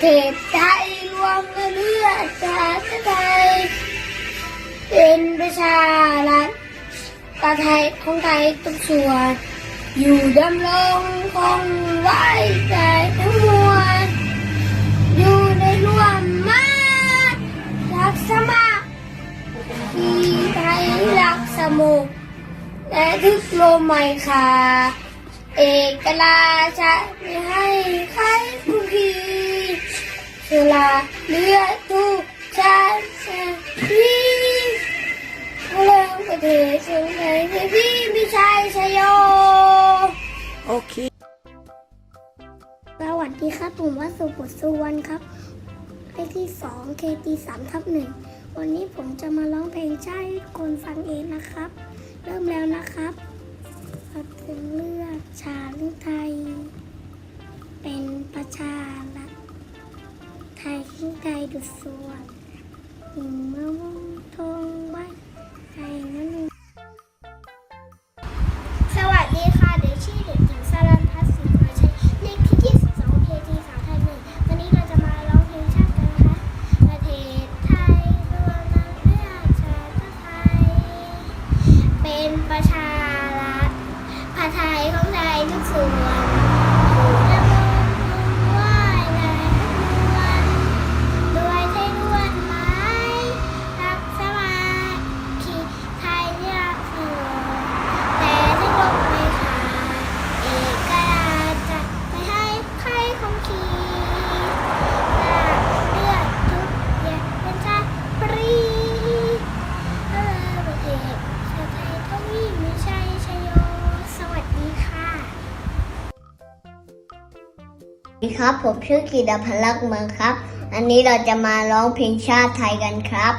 เทศไทยรวมกันเพื่อชาติไทย เป็นประชารัฐประไทยของไทยทุกส่วน อยู่ดำรงคงไว้ใจทั้งมวลอยู่ในร่วมมารักสมัครที่ไทยรักสมุกและทึกลมไม่ขาดเอกราชาไม่ให้ เวลาเลือดทุกชาติที่เรื่องประเทศเชียงใหม่พี่ม่ใช่ชยโยโอเค สวัสดีครับ ผมวัสุบุตรสุวรรณครับเลขที่สองเคตีสามทับหนึ่งวันนี้ผมจะมาร้องเพลงชาติให้คนฟังเองนะครับ เริ่มแล้วนะครับเราถึงเลือกชาติไทย เป็นประชา รัฐไทยขึ้นไทยดุสวนหิมเมื่อวงทงไว้ไทยนั้นสวัสดีค่ะเด็กชื่อเด็กหญิงสารันพัฒน์ศรีมาชัยเลขที่ 22 เพทีสามไทยหนึ่งวันนี้เราจะมาร้องเพลงชาติกันนะคะประเทศไทยรวมกันเพื่อชาติไทย เป็นประชา ครับ ผมชื่อกีดาพลักษ์เมืองครับ อันนี้เราจะมาร้องเพลงชาติไทยกันครับ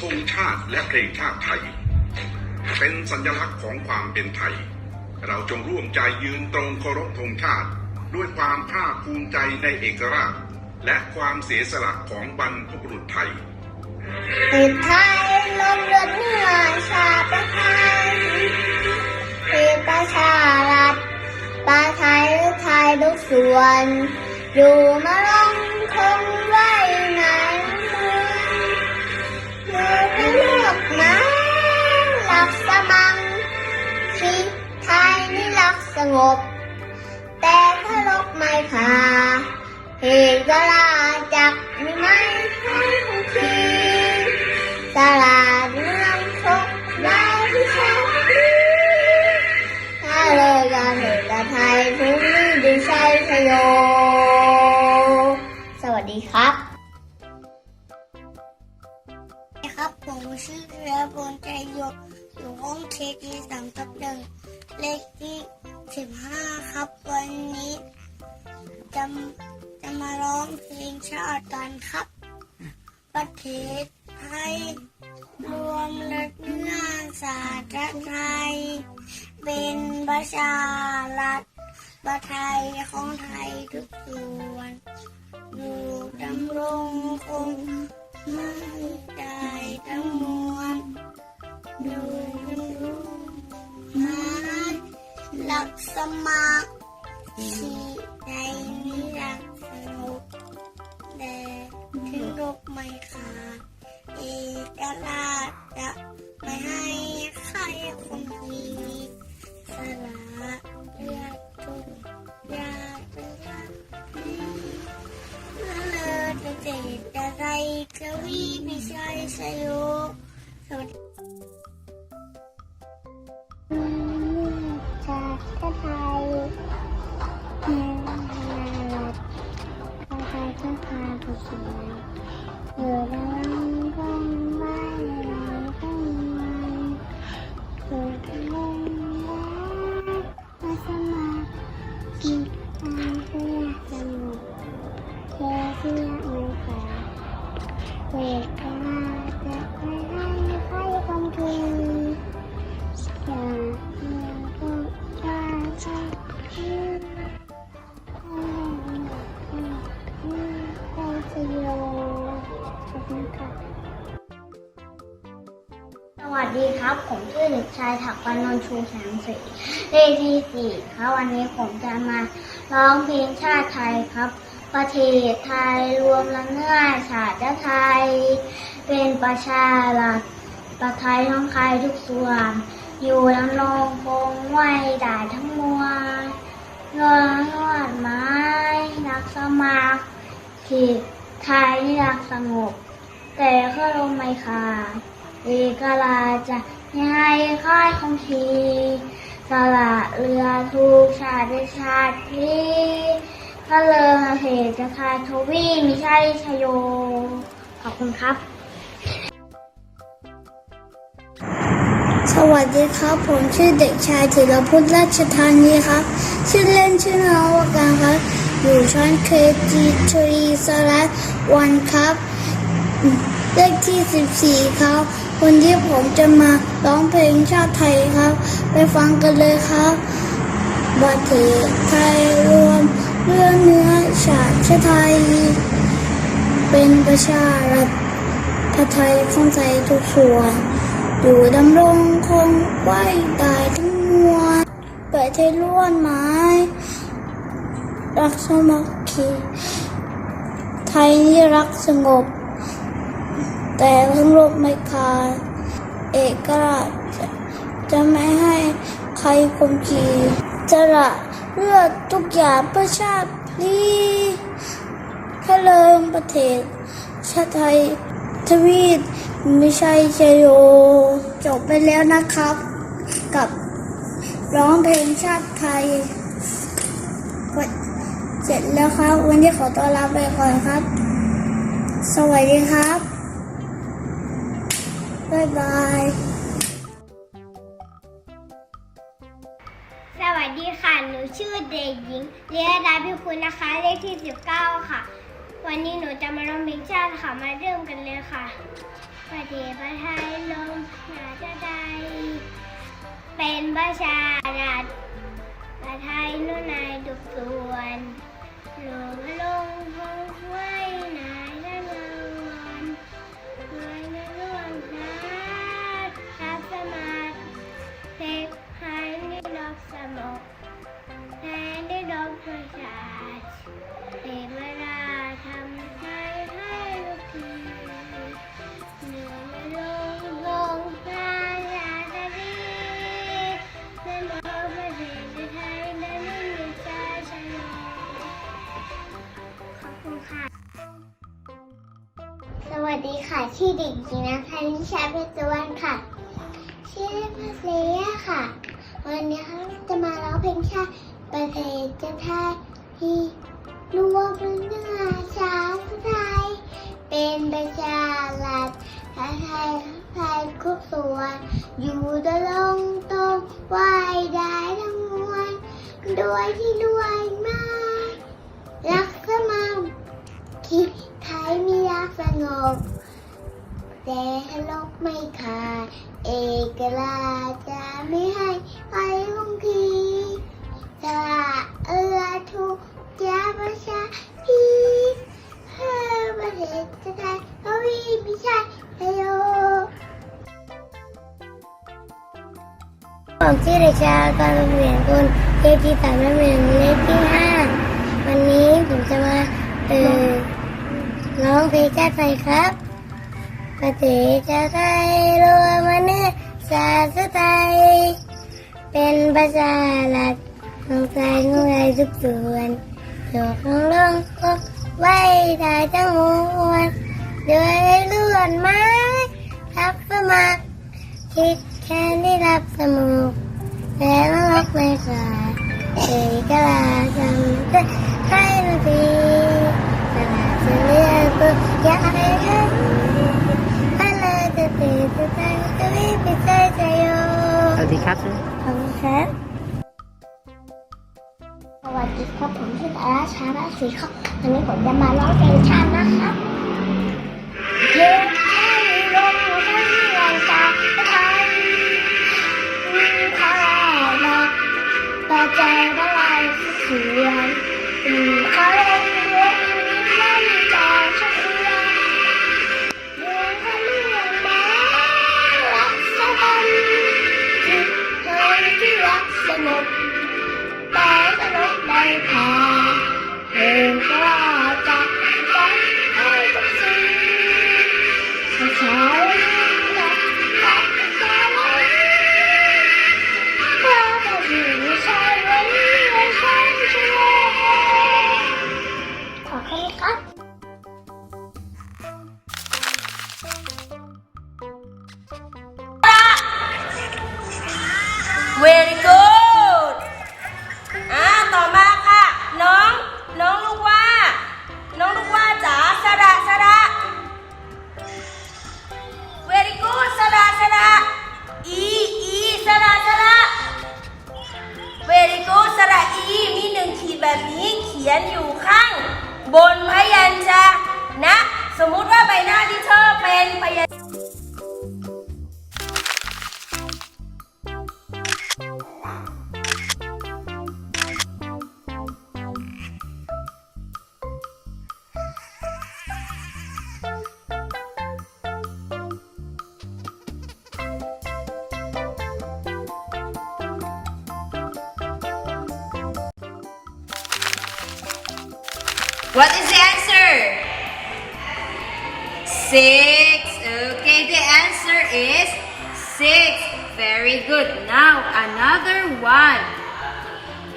ธงชาติและเพลงชาติไทย เป็นสัญลักษณ์ของความเป็นไทย เราจงร่วมใจยืนตรงเคารพธงชาติ ด้วยความภาคภูมิใจในเอกราชและความเสียสละของบรรพบุรุษไทย ติดไทยลมเลือดเนื้อชาติไทยเป็นประชารัฐประไทยไทยทุกส่วน อยู่มาลง ครับครับผมชื่อเรือพลใจยกอยู่ห้องเคทีสามทับหนึ่งเลขที่สิบห้าครับ วันนี้จะจะมาร้องเพลงชาติกันครับ ประเทศไทยรวมเลือดเนื้อสาสตร์ไทย เป็นประชารัฐประไทยของไทยทุกส่วนอยู่ำรงคงไม่ได้ทั้งมวลดูรู้มาหลักสมัครที่ในนิรักสนุกแต่ถึงรบไม่ขาดเอกลา สวัสดีครับ ผมชื่อเด็กชายถักวันนนท์ชูแสงสีเลขที่สี่ครับวันนี้ผมจะมาร้องเพลงชาติไทยครับ ประเทศไทยรวมละเนื้อชาติไทย เป็นประชารัฐประไทยท้องใครทุกส่วน อยู่ดำรงคงไว้ได้ทั้งมวลเงินนวดไม้นักสมัครที่ไทยนิรักสงบ แต่ก็ลมไม่ขาด เอกราชจะให้ค่ายของทีสละเรือทุกชาติชาตินี้พระเลิงเหตุจะทายทวีมิใช่ชโย ขอบคุณครับ สวัสดีครับ ผมชื่อเด็กชายธีรพุทธราชธานีครับ ชื่อเล่นชื่อน้องวการครับ อยู่ชั้น KG3 สลัดวันครับ เลขที่ 14ครับ วันนี้ผมจะมาร้องเพลงชาติไทยครับ ไปฟังกันเลยครับประเทศไทยรวมเรื่องเนื้อชาติไทย เป็นประชารัฐไทยของใจทุกส่วนอยู่ดำรงคงไว้ได้ทั้งมวลปิดให้ล้วนไม้ รักสมัคคีไทยนี่รักสงบ แต่ทั้งโลกไม่ขาดเอกราชจะจะไม่ให้ใครคมขีจะละเลือดทุกอย่างเพื่อชาตินี้พระเลิงประเทศ ชาติไทยทวีตไม่ใช่ชโย จบไปแล้วนะครับ กับร้องเพลงชาติไทย เสร็จแล้วครับ วันนี้ขอตัวลาไปก่อนครับ สวัสดีครับ บ๊ายบาย สวัสดีค่ะ หนูชื่อเด็กหญิงเลียดาพิคุณนะคะ เลขที่ 19 ค่ะ วันนี้หนูจะมาร้องเพลงชาติค่ะ มาเริ่มกันเลยค่ะประเทศไทยลมหนาจะไดเป็นประชารัฐประไทยนุ่นนายทุกส่วนหลงลง ชื่อเด็กหญิงนะคะนิชาเพชรวรรณค่ะ ชื่อเด็กชายการเปลี่ยนคุณเลขที่สามและหนึ่งเลขที่ห้าวันนี้ผมจะมาเออร้องเพลงชาติไทยครับประเทศชาติไทยรวมเนื้อชาติไทย เป็นประชารัฐของใจของใจทุกส่วนอยู่ของลงก็ไว้ได้ทั้งมวลด้วยล้วนไม้ทับสมัครคิดแค่ได้รับสมุก แล้วรักไม่ขาดเอ่ยกลาจำได้ให้นาทีตลาดจะเลือกก็อยากให้ให้ถ้าเราจะตื่นจะตั้งจะไม่ไปใจใจโยสวัสดีครับขอบคุณครับสวัสดีครับผมชื่ออาราชาราศีครับวันนี้ผมจะมาร้องเพลงชาตินะครับเพ ใจละลายเสียงมีพลังรวมน้ ขียนอยู่ข้าง บนพยัญชนะ สมมุติว่าใบหน้าที่เธอเป็นพยัญ What is the answer? Six. Okay, the answer is six. Very good. Now, another one.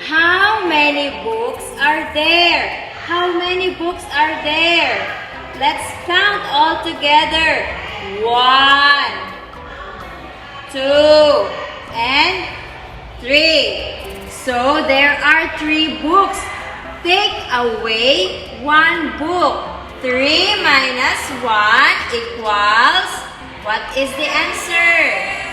How many books are there? How many books are there? Let's count all together. One, two, and three. So there are three books. Take away one book. 3 minus 1 equals, what is the answer?